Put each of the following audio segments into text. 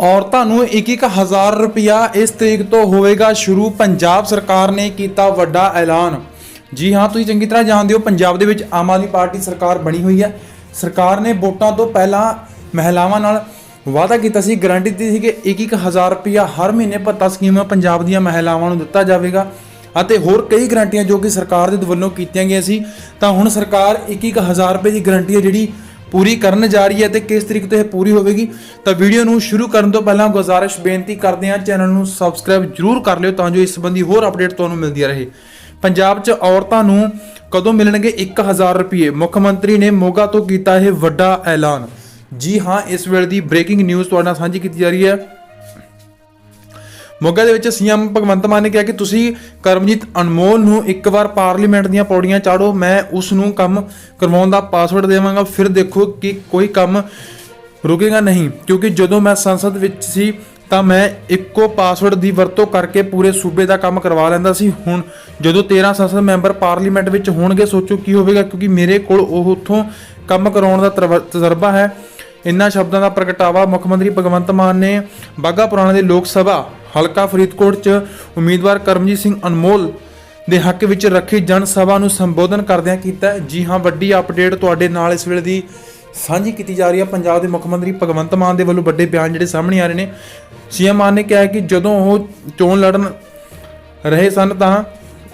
ਔਰਤਾਂ ਨੂੰ 1-1000 ਰੁਪਿਆ ਇਸ ਤਰੀਕ ਤੋਂ ਹੋਵੇਗਾ। ਸ਼ੁਰੂ ਪੰਜਾਬ ਸਰਕਾਰ ਨੇ ਕੀਤਾ ਵੱਡਾ ਐਲਾਨ। ਜੀ ਹਾਂ, ਤੁਸੀਂ ਚੰਗੀ ਤਰ੍ਹਾਂ ਜਾਣਦੇ ਹੋ, ਪੰਜਾਬ ਦੇ ਵਿੱਚ ਆਮ ਆਦਮੀ ਪਾਰਟੀ ਸਰਕਾਰ ਬਣੀ ਹੋਈ ਹੈ। ਸਰਕਾਰ ਨੇ ਵੋਟਾਂ ਤੋਂ ਪਹਿਲਾਂ ਮਹਿਲਾਵਾਂ ਨਾਲ ਵਾਅਦਾ ਕੀਤਾ ਸੀ ਗਾਰੰਟੀ ਦਿੱਤੀ ਸੀ ਕਿ 1-1000 ਰੁਪਿਆ ਹਰ ਮਹੀਨੇ ਭੱਤਾ ਸਕੀਮ ਪੰਜਾਬ ਦੀਆਂ ਮਹਿਲਾਵਾਂ ਨੂੰ ਦਿੱਤਾ ਜਾਵੇਗਾ। ਅਤੇ ਹੋਰ ਕਈ ਗਰੰਟੀਆਂ ਜੋ ਕਿ ਸਰਕਾਰ ਦੇ ਵੱਲੋਂ ਕੀਤੀਆਂ ਗਈਆਂ ਸੀ, ਤਾਂ ਹੁਣ ਸਰਕਾਰ 1-1000 ਰੁਪਏ ਦੀ ਗਰੰਟੀ ਹੈ ਜਿਹੜੀ ਪੂਰੀ ਕਰਨ ਜਾ ਰਹੀ ਹੈ ਤੇ ਕਿਸ ਤਰੀਕੇ ਤੋਂ ਇਹ ਪੂਰੀ ਹੋਵੇਗੀ, ਤਾਂ ਵੀਡੀਓ ਨੂੰ ਸ਼ੁਰੂ ਕਰਨ ਤੋਂ ਪਹਿਲਾਂ ਗੁਜ਼ਾਰਿਸ਼ ਬੇਨਤੀ ਕਰਦੇ ਹਾਂ, ਚੈਨਲ ਨੂੰ ਸਬਸਕ੍ਰਾਈਬ ਜਰੂਰ ਕਰ ਲਿਓ ਤਾਂ ਜੋ ਇਸ ਸੰਬੰਧੀ ਹੋਰ ਅਪਡੇਟ ਤੁਹਾਨੂੰ ਮਿਲਦੀ ਰਹੇ। ਪੰਜਾਬ 'ਚ ਔਰਤਾਂ ਨੂੰ ਕਦੋਂ ਮਿਲਣਗੇ 1000 ਰੁਪਏ? ਮੁੱਖ ਮੰਤਰੀ ਨੇ ਮੋਗਾ ਤੋਂ ਕੀਤਾ ਇਹ ਵੱਡਾ ਐਲਾਨ। ਜੀ ਹਾਂ, ਇਸ ਵੇਲੇ ਦੀ ਬ੍ਰੇਕਿੰਗ ਨਿਊਜ਼ ਤੁਹਾਡੇ ਨਾਲ ਸਾਂਝੀ ਕੀਤੀ ਜਾ ਰਹੀ ਹੈ। ਮੋਗਾ ਦੇ ਵਿੱਚ ਸੀਐਮ ਭਗਵੰਤ ਮਾਨ ਨੇ ਕਿਹਾ ਕਿ ਤੁਸੀਂ ਕਰਮਜੀਤ ਅਨਮੋਲ ਨੂੰ ਇੱਕ ਵਾਰ ਪਾਰਲੀਮੈਂਟ ਦੀਆਂ ਪੌੜੀਆਂ ਚਾੜੋ, ਮੈਂ ਉਸ ਨੂੰ ਕੰਮ ਕਰਵਾਉਣ ਦਾ ਪਾਸਵਰਡ ਦੇਵਾਂਗਾ, ਫਿਰ ਦੇਖੋ ਕਿ ਕੋਈ ਕੰਮ ਰੁਕੇਗਾ ਨਹੀਂ। ਕਿਉਂਕਿ ਜਦੋਂ ਮੈਂ ਸੰਸਦ ਵਿੱਚ ਸੀ, ਤਾਂ ਮੈਂ ਇੱਕੋ ਪਾਸਵਰਡ ਦੀ ਵਰਤੋਂ ਕਰਕੇ ਪੂਰੇ ਸੂਬੇ ਦਾ ਕੰਮ ਕਰਵਾ ਲੈਂਦਾ ਸੀ। ਹੁਣ ਜਦੋਂ 13 ਸੰਸਦ ਮੈਂਬਰ ਪਾਰਲੀਮੈਂਟ ਵਿੱਚ ਹੋਣਗੇ, ਸੋਚੋ ਕੀ ਹੋਵੇਗਾ, ਕਿਉਂਕਿ ਮੇਰੇ ਕੋਲ ਉਹ ਉੱਥੋਂ ਕੰਮ ਕਰਾਉਣ ਦਾ ਤਰਵ- ਤਜਰਬਾ ਹੈ। ਇਨ੍ਹਾਂ ਸ਼ਬਦਾਂ ਦਾ ਪ੍ਰਗਟਾਵਾ ਮੁੱਖ ਮੰਤਰੀ ਭਗਵੰਤ ਮਾਨ ਨੇ ਬਾਗਾ ਪੁਰਾਣਾ ਦੇ ਲੋਕ ਸਭਾ, ਹਲਕਾ ਫਰੀਦਕੋਟ 'ਚ ਉਮੀਦਵਾਰ ਕਰਮਜੀਤ ਸਿੰਘ ਅਨਮੋਲ ਦੇ ਹੱਕ ਵਿੱਚ ਰੱਖੀ ਜਨ ਸਭਾ ਨੂੰ ਸੰਬੋਧਨ ਕਰਦਿਆਂ ਕੀਤਾ ਜੀ ਹਾਂ, ਵੱਡੀ ਅਪਡੇਟ ਤੁਹਾਡੇ ਨਾਲ ਇਸ ਵੇਲੇ ਦੀ ਸਾਂਝੀ ਕੀਤੀ ਜਾ ਰਹੀ ਹੈ। ਪੰਜਾਬ ਦੇ ਮੁੱਖ ਮੰਤਰੀ ਭਗਵੰਤ ਮਾਨ ਦੇ ਵੱਲੋਂ ਵੱਡੇ ਬਿਆਨ ਜਿਹੜੇ ਸਾਹਮਣੇ ਆ ਰਹੇ ਨੇ। ਸੀਐਮ ਮਾਨ ਨੇ ਕਿਹਾ ਕਿ ਜਦੋਂ ਉਹ ਚੋਣ ਲੜਨ ਰਹੇ ਸਨ ਤਾਂ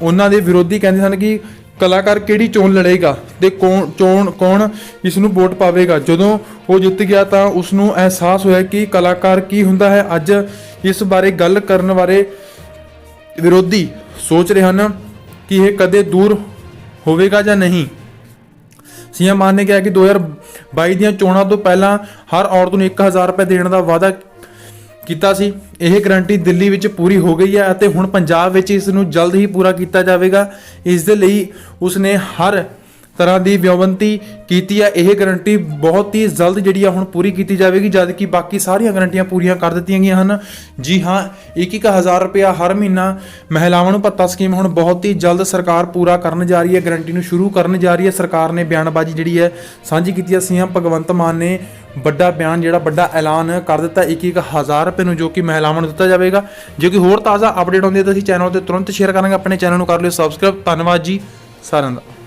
ਉਹਨਾਂ ਦੇ ਵਿਰੋਧੀ ਕਹਿੰਦੇ ਸਨ ਕਿ ਕਲਾਕਾਰ ਕਿਹੜੀ ਚੋਣ ਲੜੇਗਾ ਤੇ ਕੌਣ ਚੋਣ ਕੌਣ ਇਸ ਨੂੰ ਵੋਟ ਪਾਵੇਗਾ? ਜਦੋਂ ਉਹ ਜਿੱਤ ਗਿਆ ਤਾਂ ਉਸ ਨੂੰ ਅਹਿਸਾਸ ਹੋਇਆ ਕਿ ਕਲਾਕਾਰ ਕੀ ਹੁੰਦਾ ਹੈ? ਅੱਜ ਇਸ ਬਾਰੇ ਗੱਲ ਕਰਨ ਬਾਰੇ ਵਿਰੋਧੀ ਸੋਚ ਰਹੇ ਹਨ ਕਿ ਇਹ ਕਦੇ ਦੂਰ ਹੋਵੇਗਾ ਜਾਂ ਨਹੀਂ। ਸੀਐਮ ਮਾਨ ਨੇ ਕਿਹਾ ਕਿ 2022 ਦੀਆਂ ਚੋਣਾਂ ਤੋਂ ਪਹਿਲਾਂ ਹਰ ਔਰਤ ਨੂੰ 1000 ਰੁਪਏ ਦੇਣ ਦਾ ਵਾਅਦਾ ਕੀਤਾ ਸੀ। ਇਹ ਗਰੰਟੀ ਦਿੱਲੀ ਵਿੱਚ ਪੂਰੀ ਹੋ ਗਈ ਹੈ ਅਤੇ ਹੁਣ ਪੰਜਾਬ ਵਿੱਚ ਇਸ ਨੂੰ ਜਲਦ ਹੀ ਪੂਰਾ ਕੀਤਾ ਜਾਵੇਗਾ। ਇਸ ਦੇ ਲਈ ਉਸਨੇ ਹਰ ਤਰ੍ਹਾਂ ਦੀ ਵਿਉਂਤੀ ਕੀਤੀ ਹੈ ਇਹ ਗਰੰਟੀ ਬਹੁਤ ਹੀ ਜਲਦ ਜਿਹੜੀ ਆ ਹੁਣ ਪੂਰੀ ਕੀਤੀ ਜਾਵੇਗੀ ਜਦ ਕਿ ਬਾਕੀ ਸਾਰੀਆਂ ਗਰੰਟੀਆਂ ਪੂਰੀਆਂ ਕਰ ਦਿੱਤੀਆਂ ਗਈਆਂ ਹਨ। ਜੀ ਹਾਂ 2-1000 ਰੁਪਇਆ ਹਰ ਮਹੀਨਾ ਮਹਿਲਾਵਾਂ ਨੂੰ ਭੱਤਾ ਸਕੀਮ ਹੁਣ ਬਹੁਤ ਹੀ ਜਲਦ ਸਰਕਾਰ ਪੂਰਾ ਕਰਨ ਜਾ ਰਹੀ ਹੈ ਗਰੰਟੀ ਨੂੰ ਸ਼ੁਰੂ ਕਰਨ ਜਾ ਰਹੀ ਹੈ। ਸਰਕਾਰ ਨੇ ਬਿਆਨਬਾਜ਼ੀ ਜਿਹੜੀ ਹੈ, ਸਾਂਝੀ ਕੀਤੀ ਹੈ। ਸੀਐਮ ਭਗਵੰਤ ਮਾਨ ਨੇ ਵੱਡਾ ਬਿਆਨ ਜਿਹੜਾ ਵੱਡਾ ਐਲਾਨ ਕਰ ਦਿੱਤਾ 2-1000 ਰੁਪਏ ਨੂੰ ਜੋ ਕਿ ਮਹਿਲਾਵਾਂ ਨੂੰ ਦਿੱਤਾ ਜਾਵੇਗਾ। ਜੇ ਕੋਈ ਹੋਰ ਤਾਜ਼ਾ ਅਪਡੇਟ ਆਉਂਦੀ ਹੈ ਤਾਂ ਅਸੀਂ ਚੈਨਲ ਤੇ ਤੁਰੰਤ ਸ਼ੇਅਰ ਕਰਾਂਗੇ। ਆਪਣੇ ਚੈਨਲ ਨੂੰ ਕਰ ਲਿਓ ਸਬਸਕ੍ਰਾਈਬ ਧੰਨਵਾਦ ਜੀ। ਸਾਰਿਆਂ ਦਾ।